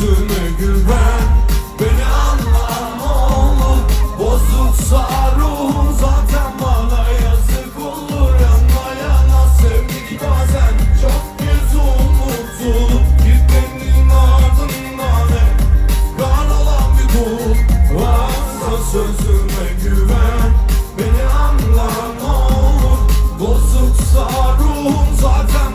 Gözüme güven Beni anlam olur Bozuksa ruhum zaten bana yazık olur. Yanmayana sevdik bazen Çok kez unutulup Gitmenin ardından hep Kan olan bir kul. Varsa sözüme güven Beni anlam olur. Bozuksa ruhum zaten